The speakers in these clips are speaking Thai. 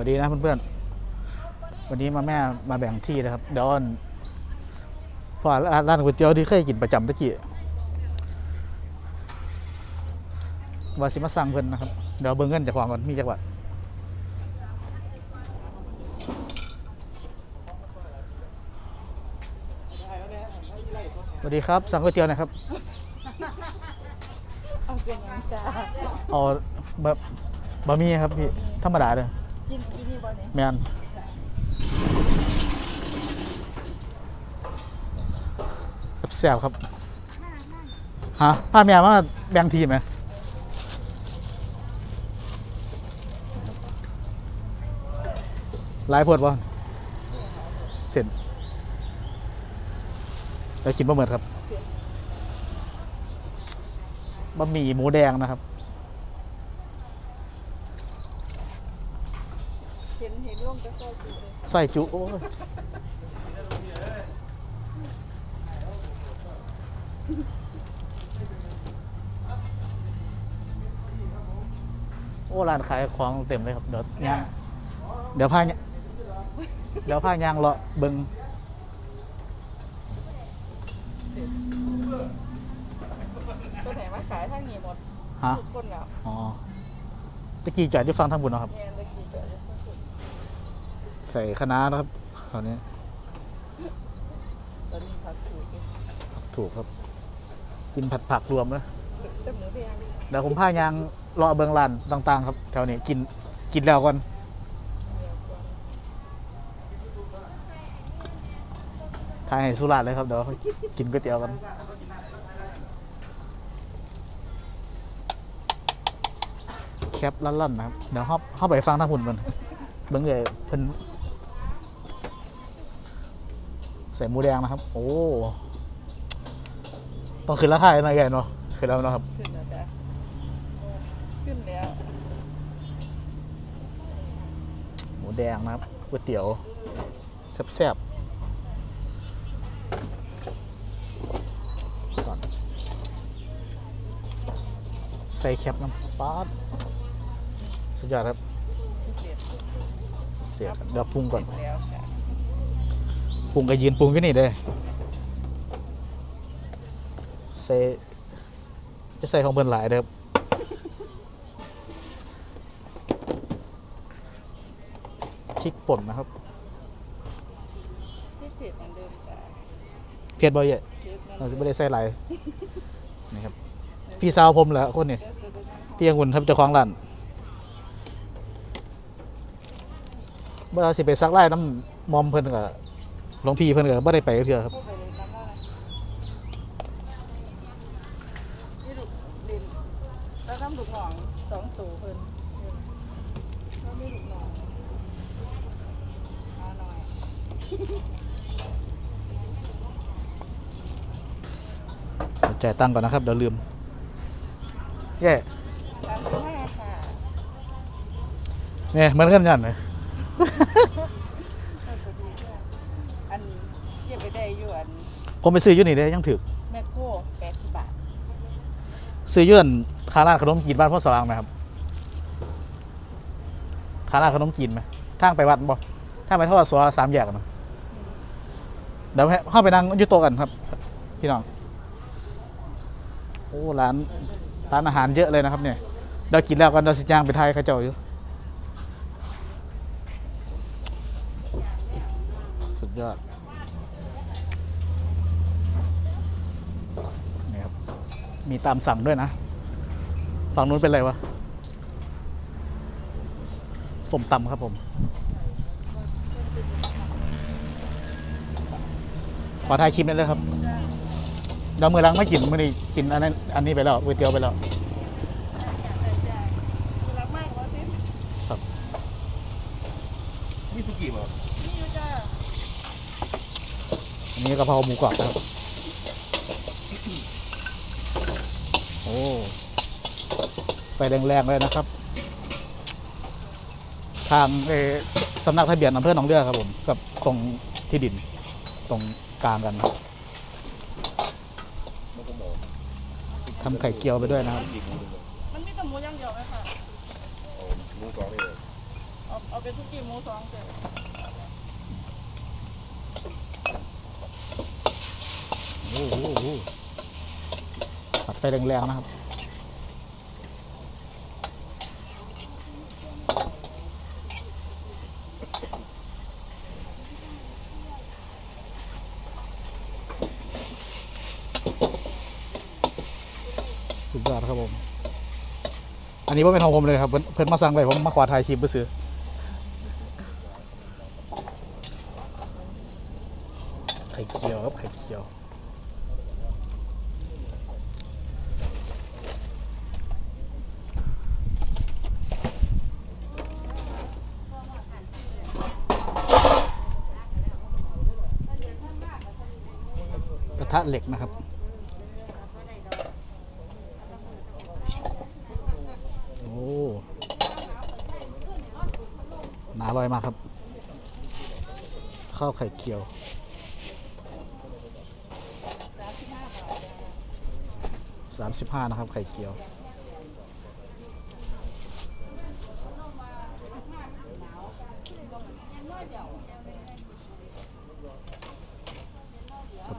วัสดีนะเพื่อนๆ วันนี้มาแม่มาแบ่งที่นะครับเดี๋ยวอันฝาร้านก๋วยเตี๋ยวที่เคยกินประจำตะกี้ว่าสิมาสั่งเพิ่นนะครับ เดี๋ยวเบิ่งเงินจากของก่อนมีจักบาทสวัสดีครับ สั่งก๋วยเตี๋ยวหนะครับเอาเป็นยังจ้าเอาแบบบะหมี่ครับพี่ธรรมดาเลย กินกินนี่บ่เนี่ยแมนแซ่บๆครับฮะพาแม่มาแบ่งทีมไหมหลายพวดบ่เสร็จแล้วกินบะเหมิดครับบะหมี่หมูแดงนะครับ เห็นเห็นร่วมจะซอยจุเลยใส่จุโอ้ยโอ้ร้านขายของเต็มเลยครับ เดี๋ยวย่างเดี๋ยวพาเนี่ยเดี๋ยวพายางเลาะเบิงตัวไหนมาขายทางนี้หมดฮะ ทุกคนแล้วอ๋อตะกี้จอดที่ฟังทางบุญเนาะครับแม่ตะกี้เจอเลย ใส่คะน้านะครับคราวนี้ตอนนี้ผักถูกเลยถูกครับ กินผัดผักรวมนะแต่หมูแดงเดี๋ยวผมพายางเลาะเบิงร้านต่าง ๆ ครับแถวนี้กินกินแล้วก่อนเดียวกันทายให้สุราษฎร์เลยครับเดี๋ยวกินก๋วยเตี๋ยวกันแคปลั่นๆนะครับ เดี๋ยวเข้าเข้าไปฟังทางหุ่นมันเบิ้งเลยเพิ่นใส่หมูแดงนะครับ โอ้ ต้องขึ้นราคาหน่อยใหญ่เนาะขึ้นแล้วเนาะครับ ขึ้นแล้วจ้ะขึ้นแล้ว หมูแดงนะครับก๋วยเตี๋ยวแซ่บๆก่อนใส่แคปน้ำปลาดสุดยอดครับพิเศษเสียครับเดี๋ยวปรุงก่อน เสร็จแล้วค่ะ ปรุงก็ยืนปรุงกันนี่เด้ใส่จะใส่ของเพิ่นหลายเด้อครับพริกป่นนะครับเศษเหมือนเดิมจ้ะเผ็ดบ่เยอะเผ็ดเหมือนเราเดิจะมไม่ได้ใส่หลายนี่ครับพี่สาวผมเหรอคนนี้เพี่ยังหุ่นครับเจ้าของร้านเมื่อสิไปซักไล่น้ำมอมเพิ่นกับ หลวงพี่เพิ่นกับไม่ได้ไปเถื่อครับเข้าไปเลยน้ำหน้านี่ลูกดินแล้วน้ำลูกหนองสองตูเพิ่นเออแล้วมีลูกหนองมาหน่อยจ่ายตังค์ก่อนนะครับเดี๋ยวลืมแย่สามสิบห้าค่ะเนี่ยมันเงินยันเลย อันเก็บไปได้อยู่อัน ผมไปซื้ออยู่นี่เด้ยังถือแมคโครแปดสิบบาทซื้ออยื่นคาร้านขนมจีนบ้านพ่อสว่างไหมครับคาร้านขนมจีนไหมทางไปวัดบ่ทางไปทอดสวสามแยกกันเนาะเดี๋ยวให้เข้าไปนั่งอยุโตะกันครับ พี่น้องโอ้ร้านร้านอาหารเยอะเลยนะครับเนี่ยเดี๋ยวกินแล้วกันเดี๋ยวสิจ้างไปไทยเขาเจ้าอยู่สุดยอดนี่ครับ มีตามสั่งด้วยนะ ฝั่งนู้นเป็นอะไรวะสมตำครับผม ขอถ่ายคลิปนิดเลยครับเดี๋ยวมือหลังไม่กินมือนี้กินอันนั้นอันนี้ไปแล้วก๋วยเตี๋ยวไปแล้วรักมากว่าสิมิสุกิเหรอนี่อยู่จ้าอันนี้กะเพราหมูกรอบนะครับ อ้ไปแรงๆเลยนะครับ ทางเออสำนักทะเบียนอำเภอหนองเรือครับผมกับตรงที่ดิน ตรงกลางกันนะครับมันก็บอกทำไข่เจียวไปด้วยนะครับยิงมันเลยมันมีแต่หมูอย่างเดียวไหมค่ะเอาหมูกรอบเลยเอาเอาเป็นทุกกี่หมูสองเจ็ดโอ้โหโอ้โหผัด ไปแรงๆนะครับ สุดยอดครับผม อันนี้ว่าเป็นของผมเลยครับ เพิ่นเพิ่นมาสั่งไปผมมาขอถ่ายคลิปไปซื้อไข่เจียวครับไข่เจียว ระทะเหล็กนะครับ โอ้หนาลอยมาครับ ข้าวไข่เคียวสามสิบห้านะครับ ไข่เกียว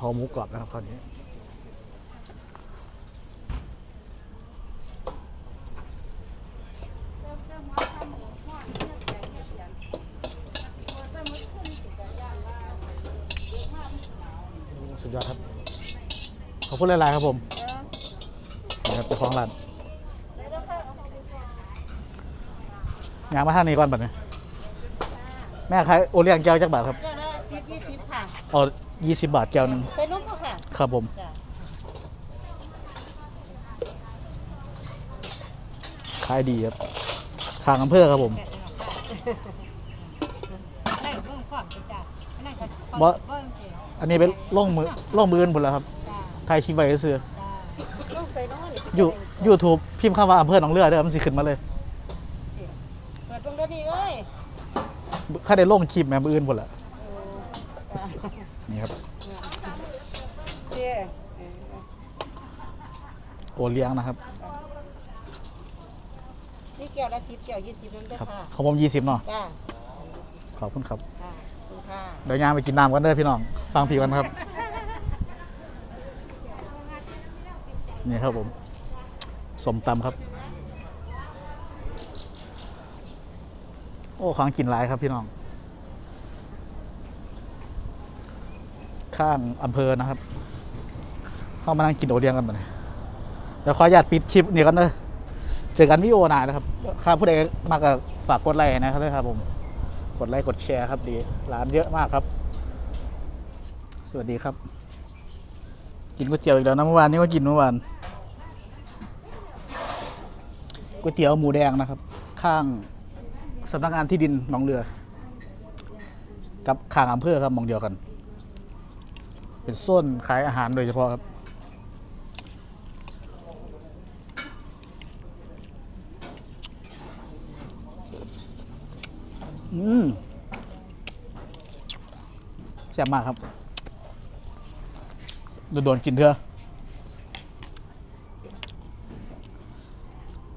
พราหมูกรอบนะครับคราวนี้สุดยอดครับ ขอบคุณหลาย ๆ ครับผมนะครับเจ้าของร้านอยางมาทางนี้ก่อนบัดนี้แม่ขายโอเลี้ยงแก้วจักบาทครับ เจ้าละสิบยี่สิบค่ะเอายี่สิบบาทแก้วหนึ่งใส่นุ่มค่ะครับผม จ้ะขายดีครับทางอำเภอครับผมนั่นเพิ่งความจ้ะนั่นก็บ่เพิ่งสิอันนี้เป็นล่องมือล่องมืออนผลแล้วครับจ้าถ่ายคลิปไว้ซื้อจ้าลูกใส่น้อยยูยูทูบพิมพ์คำว่าอำเภอหนองเรือเด้อมันสิขึ้นมาเลยเปิดตรงเด้อนี่เอ้ยข้าได้ล่งคลิปแม่มืออื่นผลละโอ้จ้ะ นี่ครับเจ้เออโอเลี้ยงนะครับนี่แก้วละสิบแก้วยี่สิบนั่นเด้อครับค่ะของผมยี่สิบเนาะจ้าขอบคุณครับค่ะขอบคุณค่ะเดี๋ยวยามไปกินน้ำกันเด้อพี่น้อง ฟังพี่กันครับ นี่ครับผมสมตำครับ โอ้ของกินหลายครับพี่น้อง ข้างอำเภอนะครับ เข้ามานั่งกินโอเลี้ยงกันมาเลยเดี๋ยวขออนุญาตปิดคลิปนี่กันเด้อเจอกันวิโอหนานะครับข้าผู้ใดมากก็ฝากกดไลค์นะครับด้วยครับผม กดไลค์กดแชร์ครับดี ร้านเยอะมากครับ สวัสดีครับ กินก๋วยเตี๋ยวอีกแล้วนะเมื่อวานนี้ก็กินเมื่อวานก๋วยเตี๋ยวหมูแดงนะครับ ข้างสำนักงานที่ดินหนองเรือ กับข้างอำเภอครับมองเดียวกัน เป็นโซนขายอาหารโดยเฉพาะครับอืมแซ่บมากครับโดนๆกินเถอะ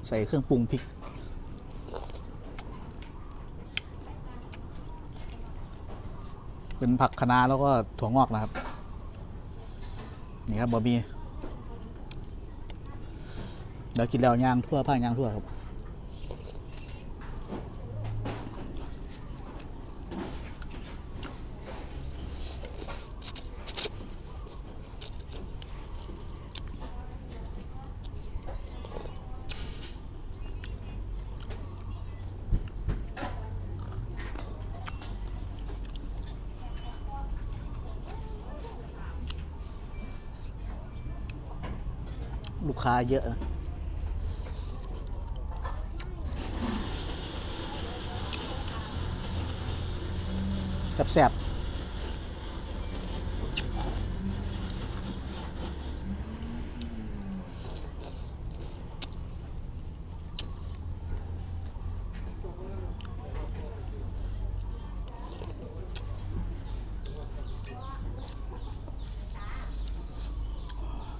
ใส่เครื่องปรุงพริก เป็นผักคะน้าแล้วก็ถั่วงอกนะครับ นี่ครับบะหมี่เดี๋ยวกินแล้วย่างทั่วผ้าย่างทั่วครับ ค้าเยอะนะแซบๆ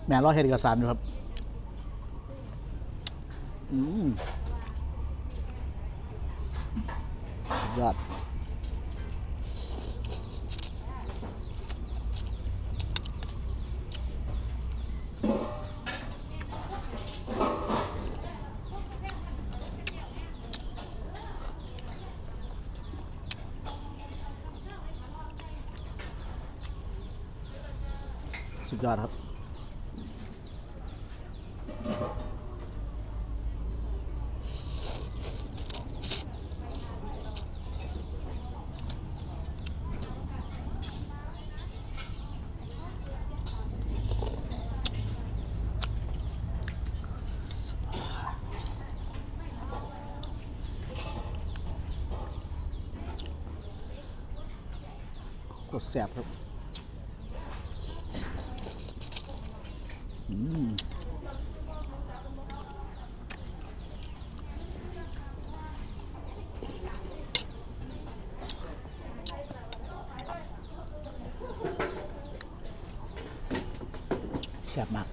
แม่รอเฮ็ดเอกสารอยู่ครับ อืม ยอด สุดยอดครับโคตรแซ่บครับ อืม แซ่บมาก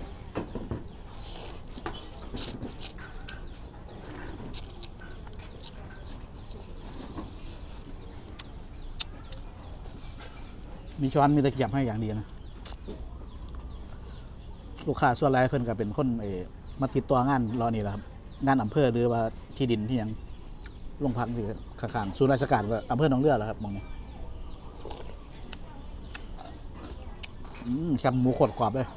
มีช้อนมีตะเกียบให้อย่างดีนะ ลูกค้าส่วนใหญ่เพิ่นก็เป็นคนเอมาติดตัวงานรอนี่แหละครับ งานอำเภอหรือว่าที่ดินที่ยังลงพักสิข้างๆศูนย์ราชการอำเภอหนองเรือแล้วครับมองนี้อืมแคบหมูขดกรอบเลย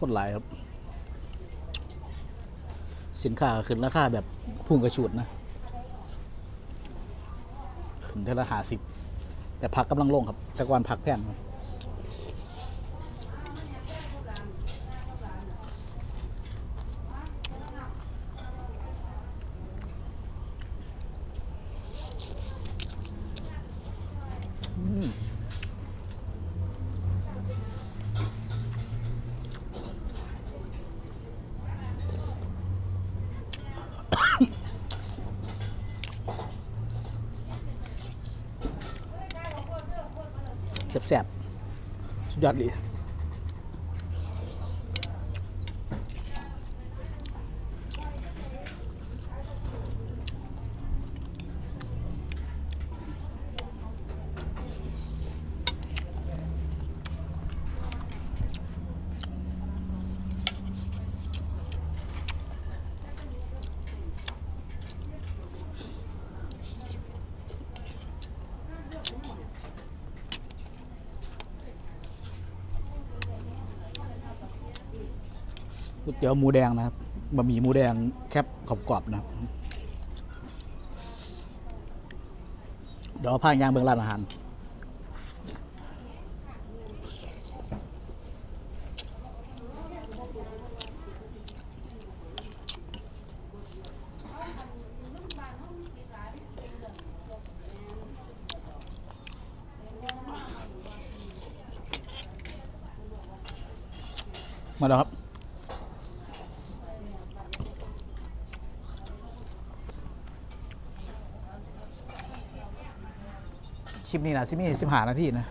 คนหลายครับ สินค้าขึ้นราคาแบบพุ่งกระฉูดนะ ขึ้นเท่าละหาสิบแต่ผักกำลังลงครับ แต่ก่อนผักแพงครับ แสบๆ สุดยอดเลย ก๋วยเตี๋ยวหมูแดงนะครับบะหมี่หมูแดงแคบกรอบๆนะครับ เดี๋ยวเอาผ้ายางเบื้องร้านอาหารมาแล้วครับ ปนี้นะสิมีสิบหานาทีนะ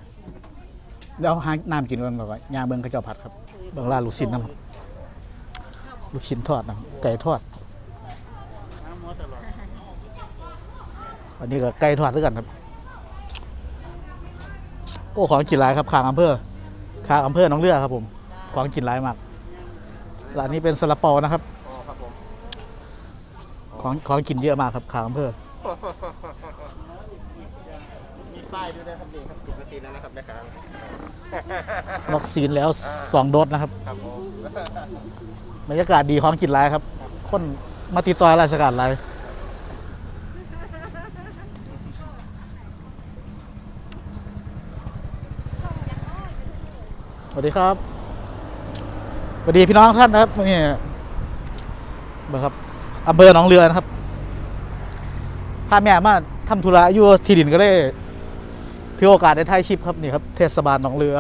เดี๋ยวหาน้ำกินกันก่อนยางเบิงกระเจ้าผัดครับ เบิงลาลูกชิ้นนะครับลูกชิ้นทอดนะไก่ทอดอันนี้ก็ไก่ทอดด้วยกันครับโอ้ของกินหลายครับขางอำเภอขางอำเภอหน้องเรือครับ ผม ของกินหลายมากร้านนี้เป็นซาลาเปานะครับของของกินเยอะมากครับขางอำเภอ ป้ายด้วยนะครับนี่ครับติดกรีแล้วนะครับแม่ค้าวัคซีนแล้วสองโดสนะครับบรรยากาศดีของกินไรครับ คนมาติดต่อะไรสกัดอะไรสวัสดีครับสวัสดีพี่น้องท่านนะครับนี่นะครับอำเภอหนองเรือนะครับพาแม่มาทำธุระอยู่ที่ดินก็ได้ ถือโอกาสได้ถ่ายคลิปครับนี่ครับ เทศบาลหนองเรือ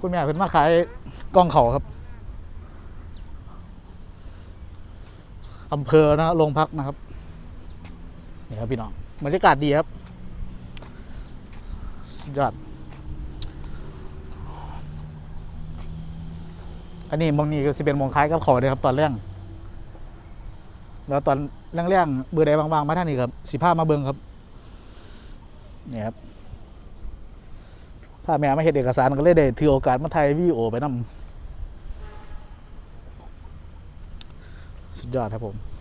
คุณแม่เพิ่นมาขายกล้องเขาครับอำเภอนะโรงพักนะครับนี่ครับพี่น้องบรรยากาศดีครับสุดยอดอันนี้มองนี้ก็สิเป็นมองคล้ายกับเขาเลยครับตอนแรกแล้วตอน แรงๆเบื่อใดบางๆมาท่านนี่ครับสิผ้ามาเบิงครับนี่ครับผ้าแม่มาเห็นเอกสารก็เลยได้ถือโอกาสมาไทยวีโอไปนำสุดยอดครับผม